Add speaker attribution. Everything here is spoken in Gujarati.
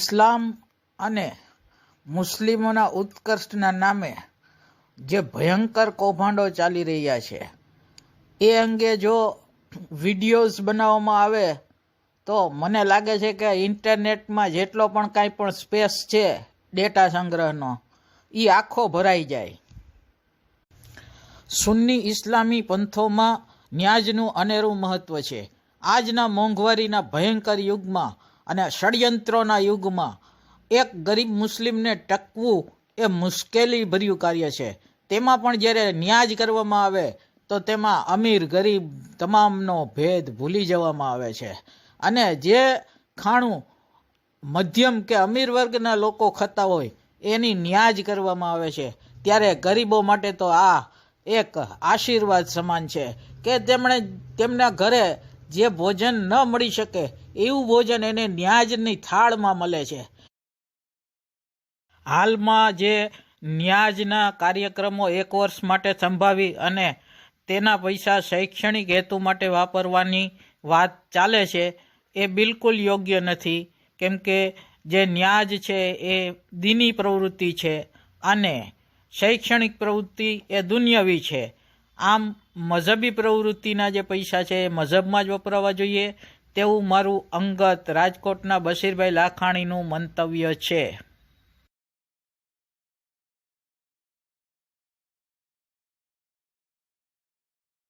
Speaker 1: ઇસ્લામ અને મુસ્લિમોના ઉત્કર્ષના નામે જે ભયંકર કૌભાંડો ચાલી રહ્યા છે, એ અંગે જો વિડીયોઝ બનાવવામાં આવે, તો મને લાગે છે કે ઇન્ટરનેટમાં જેટલો પણ કાંઈ પણ સ્પેસ છે ડેટા સંગ્રહનો એ આખો ભરાઈ જાય. સુન્ની ઇસ્લામી પંથોમાં ન્યાજનું અનેરું મહત્વ છે. આજના મોંઘવારીના ભયંકર યુગમાં અને ષડયંત્રોના યુગમાં એક ગરીબ મુસ્લિમને ટકવું એ મુશ્કેલી ભર્યું કાર્ય છે. તેમાં પણ જ્યારે ન્યાજ કરવામાં આવે, તો તેમાં અમીર, ગરીબ તમામનો ભેદ ભૂલી જવામાં આવે છે. અને જે ખાણું મધ્યમ કે અમીર વર્ગના લોકો ખાતા હોય, એની ન્યાજ કરવામાં આવે છે. ત્યારે ગરીબો માટે તો આ એક આશીર્વાદ સમાન છે કે તેમણે તેમના ઘરે જે ભોજન ન મળી શકે એવું ભોજન એને ન્યાજની થાળમાં મળે છે. હાલમાં જે ન્યાજના કાર્યક્રમો એક વર્ષ માટે સંભાવી અને તેના પૈસા શૈક્ષણિક હેતુ માટે વાપરવાની વાત ચાલે છે, એ બિલકુલ યોગ્ય નથી. કેમ કે જે ન્યાજ છે, એ દીની પ્રવૃત્તિ છે અને શૈક્ષણિક પ્રવૃત્તિ એ દુન્યવી છે. આમ મذહબી પ્રવૃત્તિના જે પૈસા છે, એ મذહબમાં જ વપરાવા જોઈએ તેવું મારું અંગત રાજકોટના બશીરભાઈ લાખાણીનું મંતવ્ય છે.